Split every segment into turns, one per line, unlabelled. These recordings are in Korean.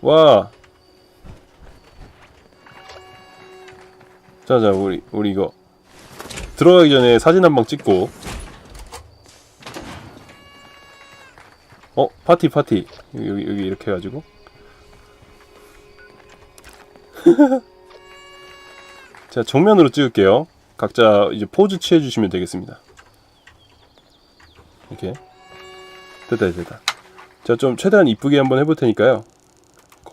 와. 자자 우리 우리 이거 들어가기 전에 사진 한 방 찍고. 어 파티 파티 여기 여기, 이렇게 해가지고. 자 정면으로 찍을게요. 각자 이제 포즈 취해 주시면 되겠습니다. 이렇게 됐다 됐다. 자 좀 최대한 이쁘게 한번 해볼 테니까요.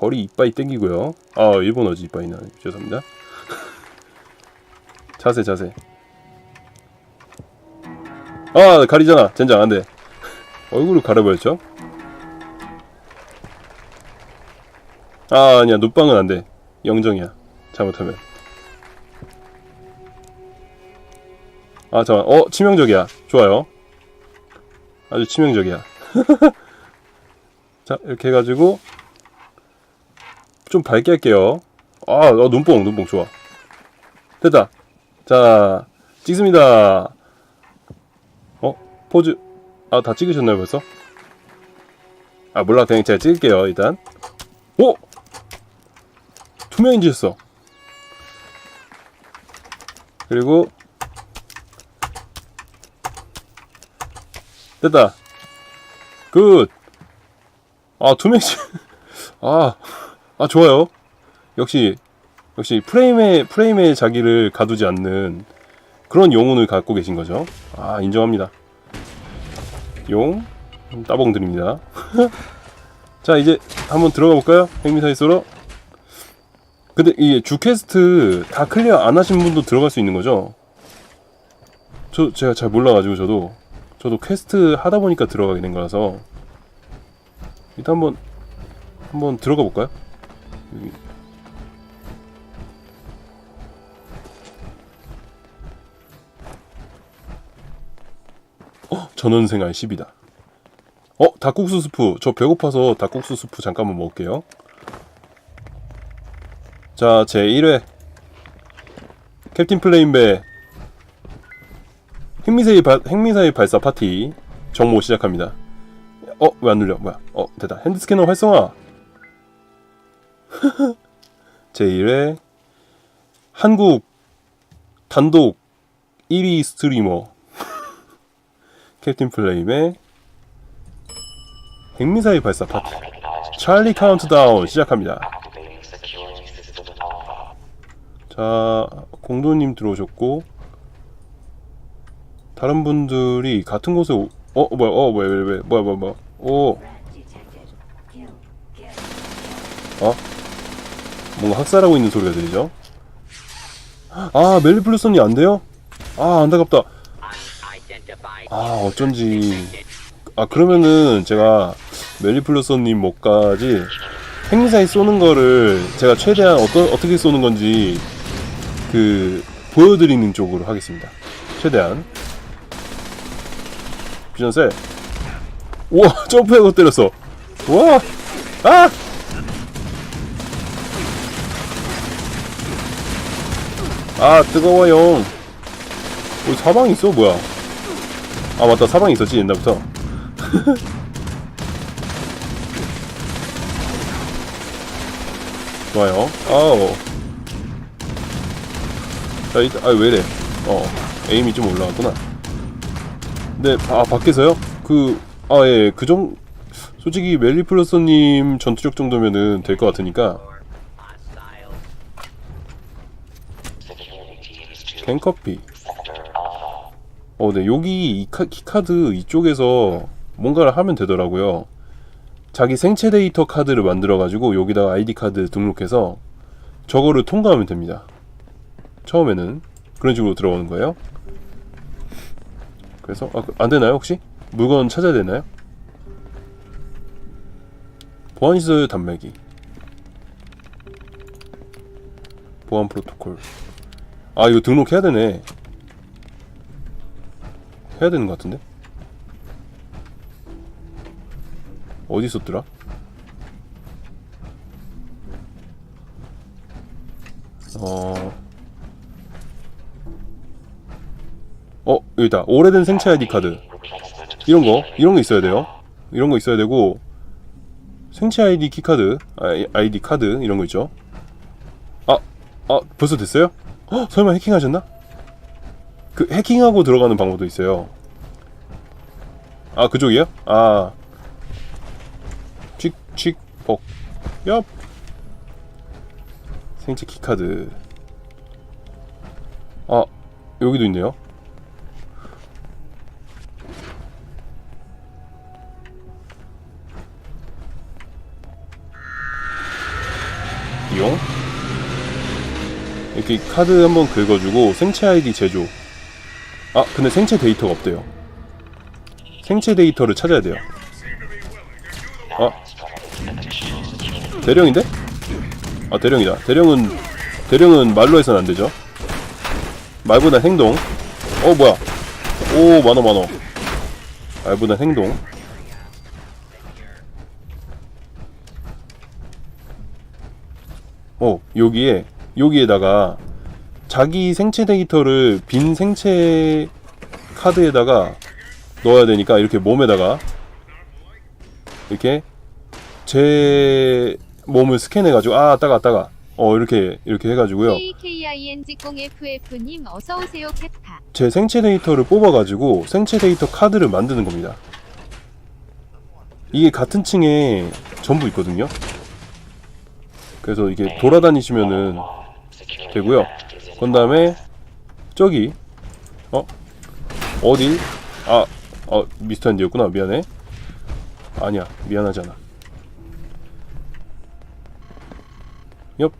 거리 이빠이 땡기고요. 아 일본어지 이빠이 나 죄송합니다. 자세 자세. 아 가리잖아 젠장 안돼. 얼굴을 가려버렸죠? 아 아니야 눈빵은 안돼. 영정이야. 잘못하면. 아 잠깐 어 치명적이야. 좋아요. 아주 치명적이야. 자 이렇게 해가지고 좀 밝게 할게요. 아, 어, 눈뽕, 눈뽕 좋아. 됐다. 자, 찍습니다. 어, 포즈. 아, 다 찍으셨나요, 벌써? 아, 몰라. 그냥 제가 찍을게요, 일단. 오! 투명인지였어. 그리고, 됐다. 굿. 아, 투명인지. 아. 아 좋아요. 역시 역시 프레임에 프레임에 자기를 가두지 않는 그런 영혼을 갖고 계신 거죠. 아 인정합니다. 용 따봉 드립니다. 자 이제 한번 들어가 볼까요? 핵미사일 쏘러. 근데 이게 주 퀘스트 다 클리어 안 하신 분도 들어갈 수 있는 거죠? 저 제가 잘 몰라가지고 저도 저도 퀘스트 하다 보니까 들어가게 된 거라서 일단 한번 한번 들어가 볼까요? 여기. 어, 전원생활 10이다. 어, 닭국수 스프. 저 배고파서 닭국수 스프 잠깐만 먹을게요. 자, 제 1회. 캡틴 플레인배. 핵미사일, 발, 핵미사일 발사 파티. 정모 시작합니다. 어, 왜 안 눌려? 뭐야? 어, 됐다. 핸드스캐너 활성화. 제1회 한국 단독 1위 스트리머 캡틴 플레임의 핵미사일 발사 파티 찰리 카운트다운 시작합니다. 자, 공도님 들어오셨고 다른 분들이 같은 곳에 오... 어 뭐야 어 뭐야 왜, 왜, 뭐야 뭐야 뭐야 오 어? 뭔가 학살하고 있는 소리가 들리죠? 아 멜리플루선이 안 돼요? 아 안타깝다. 아 어쩐지. 아 그러면은 제가 멜리플루선님 목까지 핵미사일 쏘는 거를 제가 최대한 어떠, 어떻게 쏘는 건지 그 보여드리는 쪽으로 하겠습니다. 최대한. 비전세. 우와 점프해서 때렸어. 우와! 아 아 뜨거워요. 우리 사방 있어? 뭐야? 아 맞다. 사방 있었지 옛날부터. 좋아요. 아우 자 일단 아왜 이래? 어 에임이 좀 올라갔구나. 근데 아 밖에서요? 그 아 예 그정 솔직히 멜리플러스님 전투력 정도면은 될 것 같으니까 캔커피. 어, 네. 여기 이 카, 키카드 이쪽에서 뭔가를 하면 되더라고요. 자기 생체 데이터 카드를 만들어가지고 여기다가 아이디 카드 등록해서 저거를 통과하면 됩니다. 처음에는 그런 식으로 들어오는 거예요. 그래서 아, 안 되나요 혹시? 물건 찾아야 되나요? 보안시설 단말기 보안 프로토콜 아 이거 등록해야 되네 해야 되는 것 같은데 어디 있었더라? 어... 어 여기다 오래된 생체 아이디 카드 이런 거 이런 거 있어야 돼요 이런 거 있어야 되고 생체 아이디 키카드, 아이- 아이디 카드 이런 거 있죠. 아, 아 벌써 됐어요? 헉, 설마 해킹하셨나? 그 해킹하고 들어가는 방법도 있어요. 아 그쪽이요? 아, 칙칙 복, 얍. 생체 키카드. 아 여기도 있네요. 이렇게 카드 한번 긁어주고 생체 아이디 제조. 아 근데 생체 데이터가 없대요. 생체 데이터를 찾아야 돼요. 아. 대령인데? 아 대령이다. 대령은 대령은 말로 해서는 안 되죠. 말보다 행동. 어 뭐야? 오 많어 많어 말보다 행동. 어 여기에 여기에다가 자기 생체 데이터를 빈 생체 카드에다가 넣어야 되니까 이렇게 몸에다가 이렇게 제 몸을 스캔해 가지고 아 따가 따가. 어 이렇게 이렇게 해 가지고요.
KKING0FF님 어서 오세요 캣파
제 생체 데이터를 뽑아 가지고 생체 데이터 카드를 만드는 겁니다. 이게 같은 층에 전부 있거든요. 그래서 이게 돌아다니시면은 되고요. 그 다음에 저기 어? 어디? 아 어, 미스터 핸디였구나. 미안해. 아니야 미안하잖아. 옆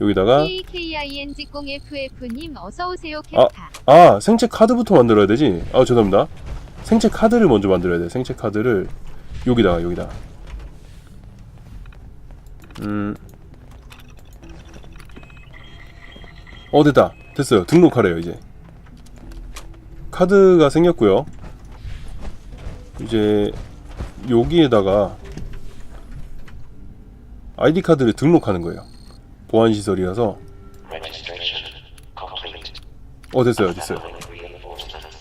여기다가
KKING0FF님 어서오세요
아.
캣파
아 생체 카드부터 만들어야 되지? 아 죄송합니다. 생체 카드를 먼저 만들어야 돼. 생체 카드를 여기다가 여기다. 음. 어 됐다. 됐어요. 등록하래요 이제. 카드가 생겼고요. 이제 여기에다가 아이디 카드를 등록하는 거예요. 보안 시설이라서. 어 됐어요 됐어요.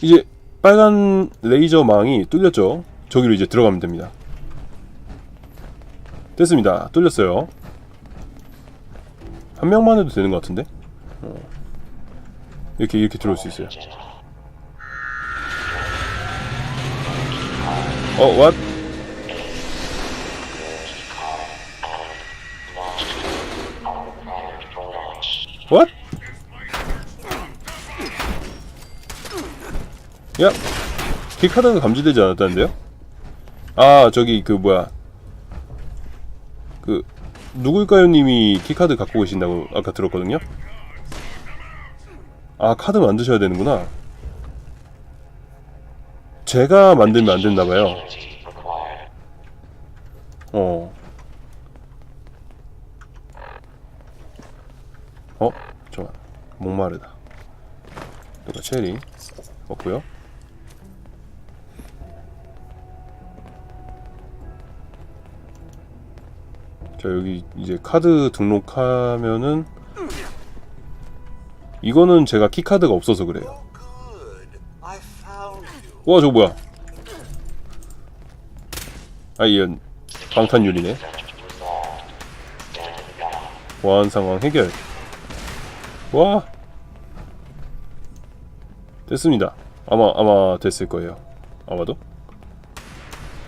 이제 빨간 레이저 망이 뚫렸죠? 저기로 이제 들어가면 됩니다. 됐습니다. 뚫렸어요. 한 명만 해도 되는 것 같은데 어. 이렇게 이렇게 들어올 수 있어요. 어 what? 야 키카드가 감지되지 않았다는데요? 아 저기 그 뭐야. 그 누굴까요? 님이 키카드 갖고 계신다고 아까 들었거든요 아 카드 만드셔야 되는구나 제가 만들면 안 됐나봐요 어. 어? 잠깐 목마르다 이거 체리 먹고요 자 여기 이제 카드 등록하면은 이거는 제가 키카드가 없어서 그래요.
Good. I found you.
와 저거 뭐야? 아 이건 방탄유리네. 보안 상황 해결. 와! 됐습니다. 아마 아마 됐을 거예요. 아마도?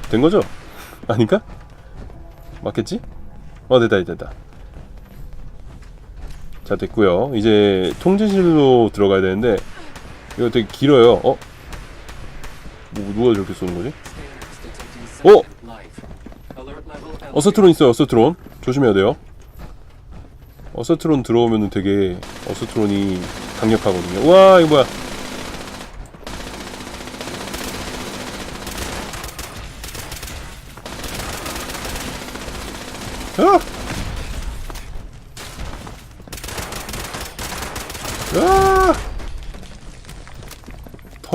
된 거죠? 아닌가? 맞겠지? 어 됐다 됐다 됐다 자 됐고요. 이제 통제실로 들어가야 되는데 이거 되게 길어요. 어? 뭐, 누가 저렇게 쏘는 거지? 어? 어서트론 있어요 어서트론. 조심해야 돼요. 어서트론 들어오면은 되게 어서트론이 강력하거든요. 와 이거 뭐야? 아! 아!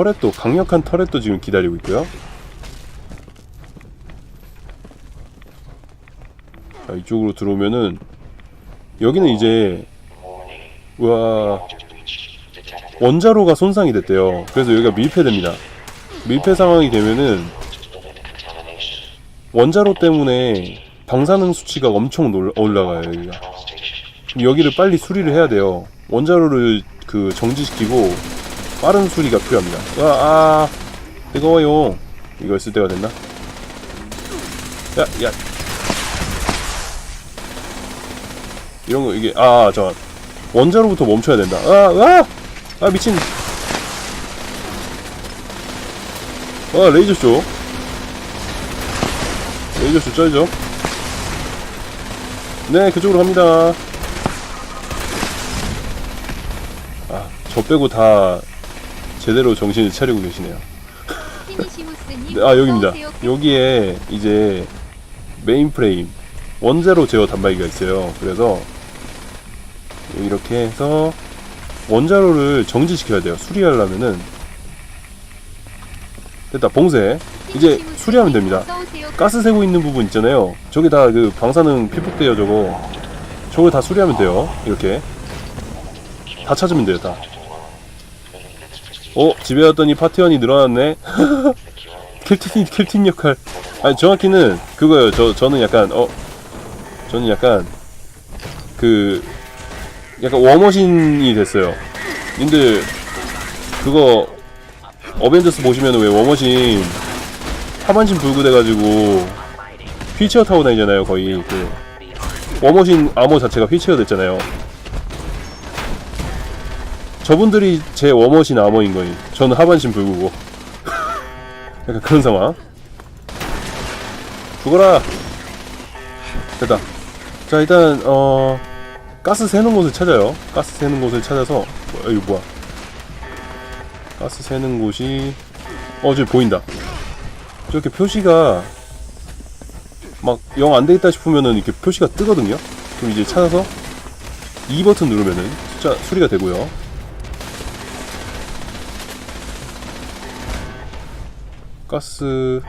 터렛도 강력한 터렛도 지금 기다리고 있고요. 자, 이쪽으로 들어오면은 여기는 이제 와 원자로가 손상이 됐대요. 그래서 여기가 밀폐됩니다. 밀폐 상황이 되면은 원자로 때문에 방사능 수치가 엄청 놀- 올라가요 여기가 여기를 빨리 수리를 해야 돼요 원자로를 그 정지시키고 빠른 수리가 필요합니다. 아, 아 뜨거워요. 이걸 쓸 때가 됐나? 야 야. 이런 거 이게 아 잠깐 원자로부터 멈춰야 된다. 아 아! 아, 미친. 아 레이저 쇼. 레이저 쇼 쩔죠? 네 그쪽으로 갑니다. 아 저 빼고 다 제대로 정신을 차리고 계시네요. 아 여기입니다. 여기에 이제 메인 프레임 원자로 제어 단말기가 있어요. 그래서 이렇게 해서 원자로를 정지시켜야 돼요. 수리하려면은. 됐다 봉쇄. 이제 수리하면 됩니다. 가스 새고 있는 부분 있잖아요. 저게 다 그 방사능 피폭돼요 저거. 저걸 다 수리하면 돼요. 이렇게. 다 찾으면 돼요 다 어? 집에 왔더니 파티원이 늘어났네. 캡틴 캡틴 역할. 아니 정확히는 그거예요. 저, 저는 약간 어 저는 약간 그 약간 워머신이 됐어요. 님들 그거 어벤져스 보시면 왜 워머신 하반신 불구 돼가지고 휠체어 타고 다니잖아요 거의. 그 워머신 아머 자체가 휠체어 됐잖아요 저분들이 제 워머신 아머인 거임 저는 하반신 불구고. 약간 그런 상황. 죽어라! 됐다. 자 일단 어 가스 새는 곳을 찾아요. 가스 새는 곳을 찾아서 어, 이거 뭐야? 가스 새는 곳이 어 저기 보인다. 저렇게 표시가 막 영 안 되겠다 싶으면은 이렇게 표시가 뜨거든요. 그럼 이제 찾아서 2 버튼 누르면은 숫자 수리가 되고요. 가스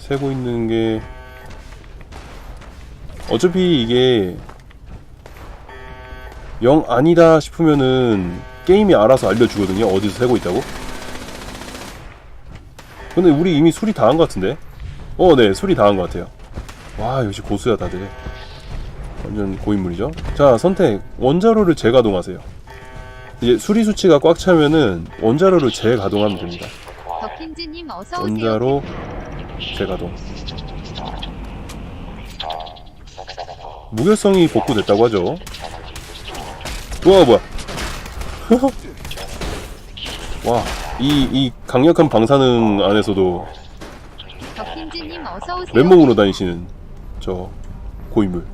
새고 있는 게 어차피 이게 영 아니다 싶으면은 게임이 알아서 알려주거든요. 어디서 새고 있다고. 근데 우리 이미 수리 다 한 것 같은데? 어, 네, 수리 다 한 것 같아요. 와, 역시 고수야, 다들. 완전 고인물이죠. 자, 선택. 원자로를 재가동하세요. 이제 수리 수치가 꽉 차면은 원자로를 재가동하면 됩니다.
더킨즈님 어서 오세요
원자로 재가동. 무결성이 복구됐다고 하죠. 우와, 뭐야. 와, 이, 이 강력한 방사능 안에서도
더킨즈님 어서 오세요
맨몸으로 다니시는 저 고인물.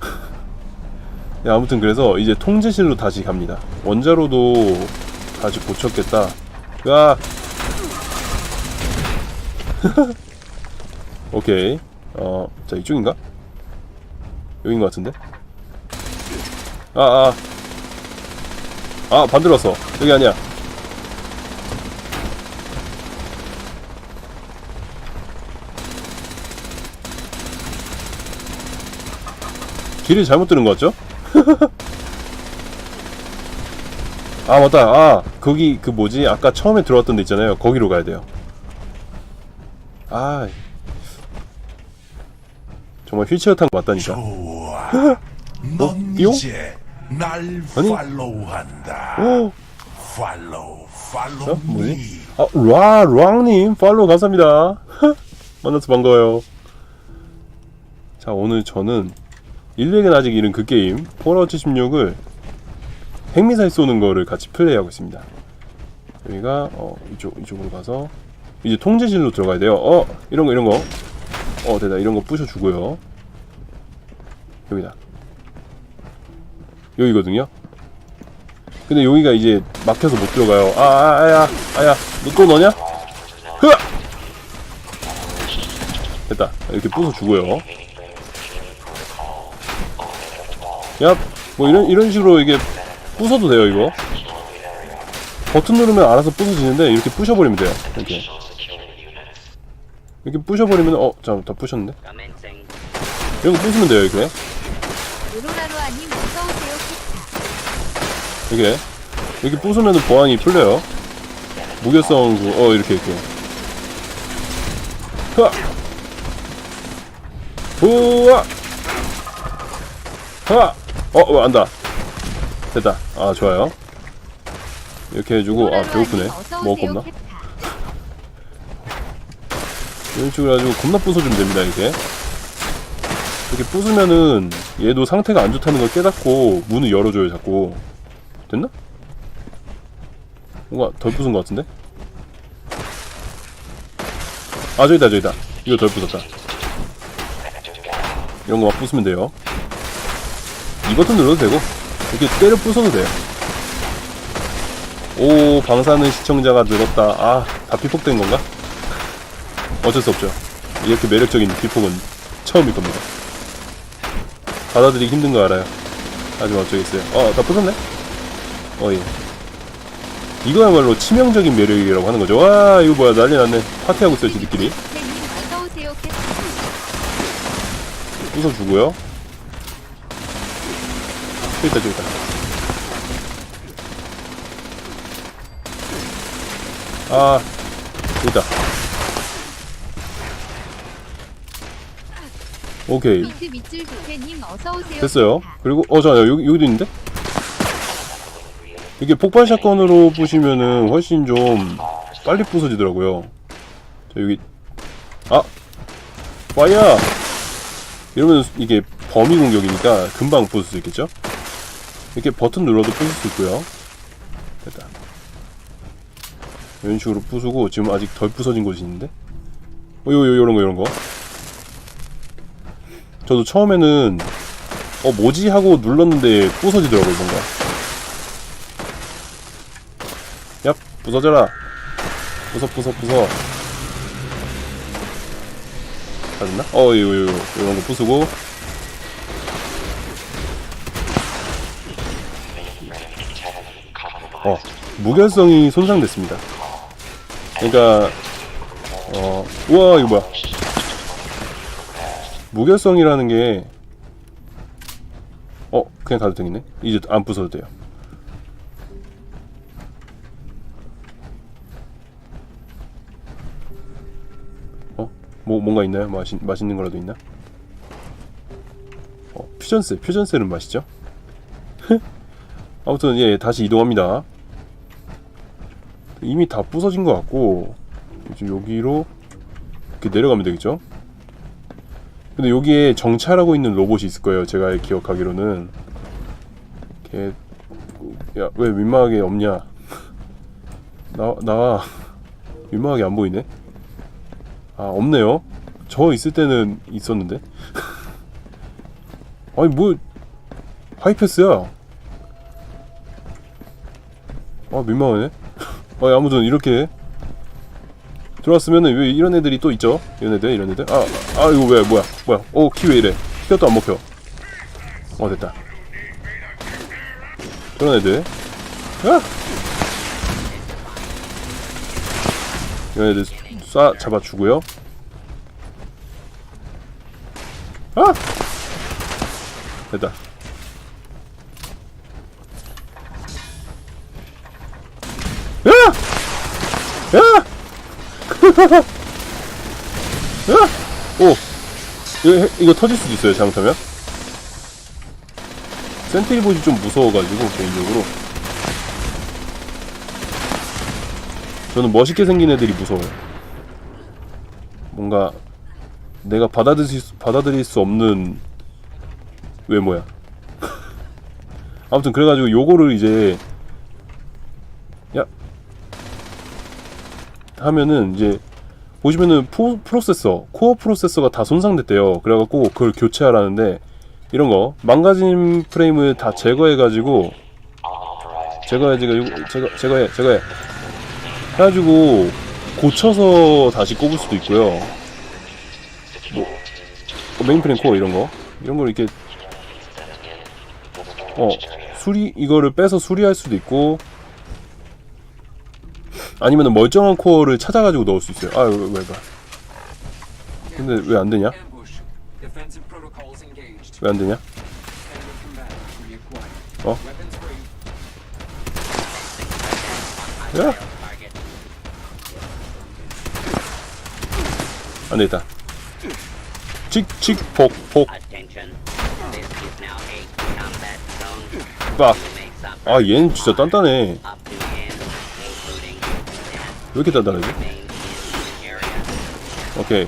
네, 아무튼 그래서 이제 통제실로 다시 갑니다. 원자로도 다시 고쳤겠다. 야. 오케이. 어, 자 이쪽인가? 여긴 것 같은데. 아, 아. 아, 반대로 왔어. 여기 아니야. 길을 잘못 들은 것 같죠? 아 맞다 아 거기 그 뭐지 아까 처음에 들어왔던 데 있잖아요 거기로 가야 돼요 아 정말 휠체어 탄거 맞다니까
좋아.
어?
넌
띠용?
이제 날
아니?
팔로우한다.
오
팔로우, 팔로우
어? 뭐지?
미.
아, 라, 랑님, 팔로우 감사합니다. 만나서 반가워요. 자, 오늘 저는 인류에겐 아직 이른 그 게임, 폴아웃 76을 핵미사일 쏘는 거를 같이 플레이하고 있습니다. 여기가, 어, 이쪽, 이쪽으로 가서, 이제 통제실로 들어가야 돼요. 어, 이런 거, 이런 거. 어, 대다, 이런 거 부셔주고요. 여기다. 여기거든요. 근데 여기가 이제 막혀서 못 들어가요. 아, 아, 아야, 아야, 너 또 너냐? 흐아! 됐다. 이렇게 부숴주고요. 야, 뭐 이런 이런 식으로 이게 부숴도 돼요, 이거. 버튼 누르면 알아서 부서지는데 이렇게 부셔버리면 돼요. 이렇게. 이렇게 부셔버리면 어, 잠깐 다 부셨는데? 이런 거 부수면 돼요, 이렇게.
어서오세요
이렇게 이렇게 부수면 보안이 풀려요. 무결성 그- 어 이렇게 이렇게. 흐아! 우와 하어 어, 안다 됐다 아 좋아요 이렇게 해주고 아 배고프네 먹을 거 없나 이런 식으로 해가지고 겁나 부숴주면 됩니다 이렇게 이렇게 부수면은 얘도 상태가 안 좋다는 걸 깨닫고 문을 열어줘요 자꾸. 됐나? 뭔가 덜 부순 것 같은데? 아 저기다 저기다. 이거 덜 부쉈다. 이런 거 막 부수면 돼요. 이 버튼 눌러도 되고 이렇게 때려 부숴도 돼요. 오 방사능 시청자가 늘었다. 아 다 피폭된 건가? 어쩔 수 없죠. 이렇게 매력적인 피폭은 처음일 겁니다. 받아들이기 힘든 거 알아요. 하지만 어쩌겠어요. 어 다 부쉈네? 어 예. 이거야말로 치명적인 매력이라고 하는 거죠. 와 이거 뭐야. 난리 났네. 파티하고 있어요 지들끼리. 부숴주고요. 저기 있다 저기 있다 아 여기 있다 오케이.
미트 밑줄 부캐님 어서 오세요.
됐어요. 그리고 어자 여기 여기도 있는데? 이게 폭발 샷건으로 부시면은 훨씬 좀 빨리 부서지더라고요. 자 여기. 아! 와야 이러면 이게 범위 공격이니까 금방 부술 수 있겠죠? 이렇게 버튼 눌러도 부술 수 있고요. 됐다. 이런 식으로 부수고 지금 아직 덜 부서진 곳이 있는데? 어 요, 요, 요런 거 요런 거 저도 처음에는 어 뭐지? 하고 눌렀는데 부서지더라고요 뭔가. 야 부서져라. 부서 부서 부서. 다 됐나? 어 이거 이거. 이런 거 부수고. 어 무결성이 손상됐습니다. 그러니까 어 우와 이거 뭐야 무결성이라는 게 어, 그냥 가도 되겠네. 이제 안 부숴도 돼요. 어? 뭐 뭔가 있나요? 맛있 맛있는 거라도 있나? 어, 퓨전셀. 퓨전셀은 맛있죠? 아무튼 예, 다시 이동합니다. 이미 다 부서진 것 같고 이제 여기로 이렇게 내려가면 되겠죠? 근데 여기에 정찰하고 있는 로봇이 있을 거예요. 제가 기억하기로는. 걔, 야, 왜 민망하게 없냐? 나, 나, 민망하게 안 보이네? 아, 없네요. 저 있을 때는 있었는데. 아니, 뭐, 하이패스야. 아, 민망하네. 아, 아무튼 이렇게 들어왔으면은 왜 이런 애들이 또 있죠? 이런 애들, 이런 애들. 아, 아 이거 왜 뭐야, 뭐야? 어, 키왜 이래? 키가 또 안 먹혀. 어, 됐다. 저런 애들. 아! 이런 애들 쏴 잡아주고요. 아! 됐다. 야! 야! 야! 오! 이거, 해- 이거 터질 수도 있어요, 잘못하면. 센트리봇이 좀 무서워가지고, 개인적으로. 저는 멋있게 생긴 애들이 무서워요. 뭔가, 내가 받아들일 수, 받아들일 수 없는 외모야. 아무튼, 그래가지고 요거를 이제, 야, 하면은 이제 보시면은 포, 프로세서 코어 프로세서가 다 손상됐대요. 그래갖고 그걸 교체하라는데 이런 거 망가진 프레임을 다 제거해가지고 제거해가지고 제거 제거해 제거해. 해가지고 고쳐서 다시 꼽을 수도 있고요. 뭐 어, 메인 프레임 코어 이런 거 이런 걸 이렇게 어 수리 이거를 빼서 수리할 수도 있고 아니면 멀쩡한 코어를 찾아가지고 넣을 수 있어요. 아, 왜, 왜, 봐. 근데 왜 안 되냐?
Ambush. Defensive protocols engaged.
왜안 되냐?
Enemy combat reacquired.
어? 야! 안 되겠다. 칙칙 폭폭
Attention. This is now a combat zone.
빡.
You may suffer
아 얘는 진짜 단단해. 이렇게 단단하지? 오케이.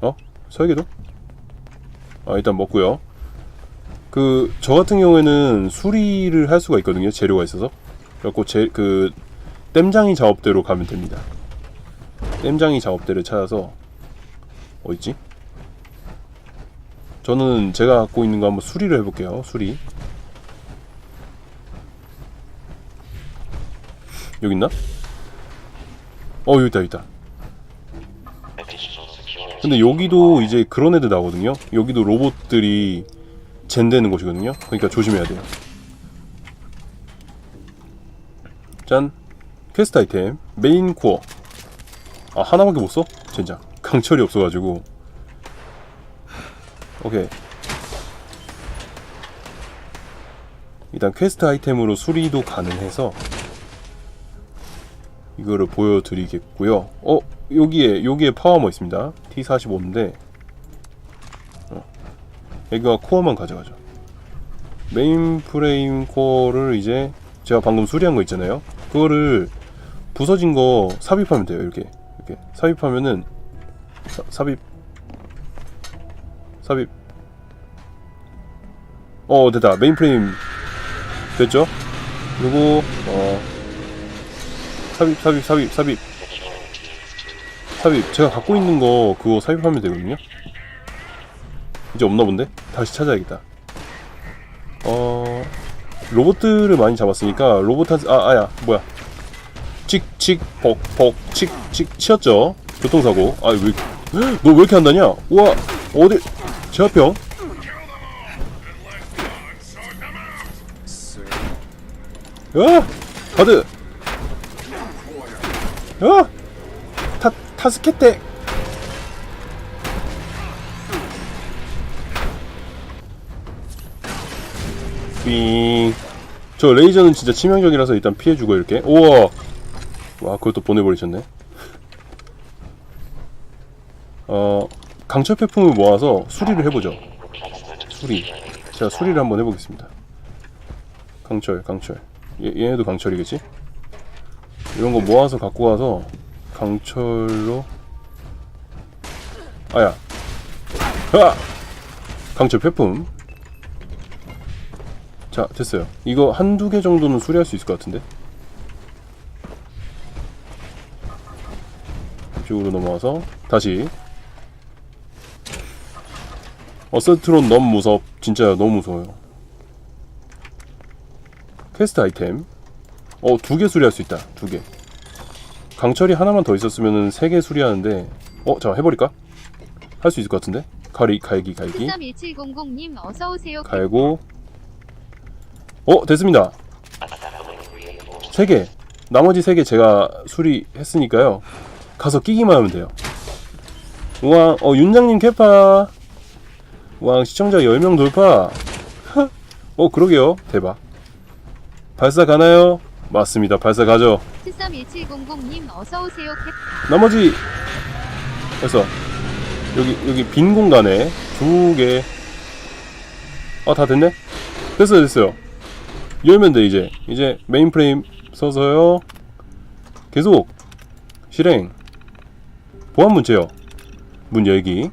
어? 설계도? 아 일단 먹고요. 그 저 같은 경우에는 수리를 할 수가 있거든요. 재료가 있어서. 그래갖고 제 그 땜장이 작업대로 가면 됩니다. 땜장이 작업대를 찾아서 어디 있지? 저는 제가 갖고 있는 거 한번 수리를 해볼게요. 수리. 여기 있나? 어 여기 있다 여기 있다. 근데 여기도 이제 그런 애들 나오거든요. 여기도 로봇들이 젠되는 곳이거든요. 그러니까 조심해야 돼요. 짠. 퀘스트 아이템. 메인 코어. 아, 하나밖에 못 써? 진짜. 강철이 없어가지고. 오케이. 일단 퀘스트 아이템으로 수리도 가능해서 이거를 보여드리겠고요. 어 여기에 여기에 파워머 있습니다. T45인데 어, 여기가 코어만 가져가죠. 메인 프레임 코어를 이제 제가 방금 수리한 거 있잖아요. 그거를 부서진 거 삽입하면 돼요. 이렇게 이렇게 삽입하면은 사, 삽입 삽입 어 됐다 메인 프레임 됐죠? 그리고 어 삽입 삽입 삽입 삽입. 삽입. 제가 갖고 있는 거 그거 삽입하면 되거든요? 이제 없나 본데? 다시 찾아야겠다. 어 로봇들을 많이 잡았으니까 로봇한테 아 아야 뭐야. 칙칙 폭폭 칙칙 치였죠? 교통사고. 아왜 너 왜 이렇게 한다냐? 우와 어디 제화평. 야 가드 야 타, 타스케테 삥저 레이저는 진짜 치명적이라서 일단 피해주고 이렇게. 우와. 와 그것도 보내버리셨네. 어 강철 폐품을 모아서 수리를 해보죠. 수리. 제가 수리를 한번 해보겠습니다. 강철 강철. 얘, 얘네도 강철이겠지? 이런 거 모아서 갖고 와서 강철로. 아야. 아! 강철 폐품. 자 됐어요. 이거 한두 개 정도는 수리할 수 있을 것 같은데? 이쪽으로 넘어와서 다시. 어설트론 너무 무섭. 진짜 너무 무서워요. 퀘스트 아이템 어, 두 개 수리할 수 있다. 두 개. 강철이 하나만 더 있었으면 세개 수리하는데, 어, 잠깐 해 버릴까? 할 수 있을 것 같은데? 가리, 갈기, 갈기.
131700 님 어서 오세요.
갈고. 어, 됐습니다. 세 개. 나머지 세 개 제가 수리했으니까요. 가서 끼기만 하면 돼요. 우와, 어, 윤장님 캐파. 우와, 시청자 10명 돌파. 어, 그러게요. 대박. 발사 가나요? 맞습니다. 발사 가죠.
131700님 어서 오세요. 캡
나머지 그래서 여기 여기 빈 공간에 두 개. 아 다 됐네. 됐어요 됐어요. 열면 돼 이제 이제 메인 프레임 서서요. 계속 실행. 보안문 제어. 문 열기.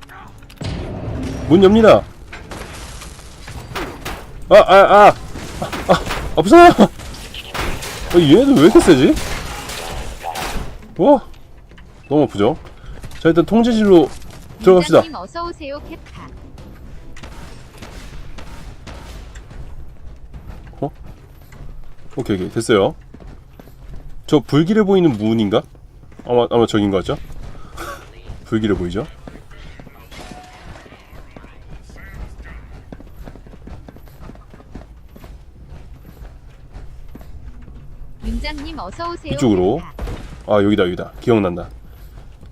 문 엽니다. 아 아 아 아, 아, 없어요. 어, 얘네들 왜 이렇게 세지? 와 너무 아프죠? 자 일단 통제실로 들어갑시다
님 어서 오세요. 캡파
오케이 오케이 됐어요 저 불길해 보이는 문인가? 아마 아마 저긴 거 같죠? 불길해 보이죠?
윤장님 어서 오세요.
이쪽으로. 아 여기다 여기다. 기억난다.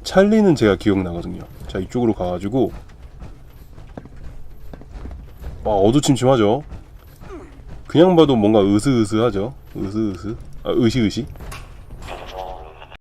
찰리는 제가 기억나거든요. 자 이쪽으로 가가지고. 와 어두침침하죠? 그냥 봐도 뭔가 으스으스하죠? 으스으스? 아 으시으시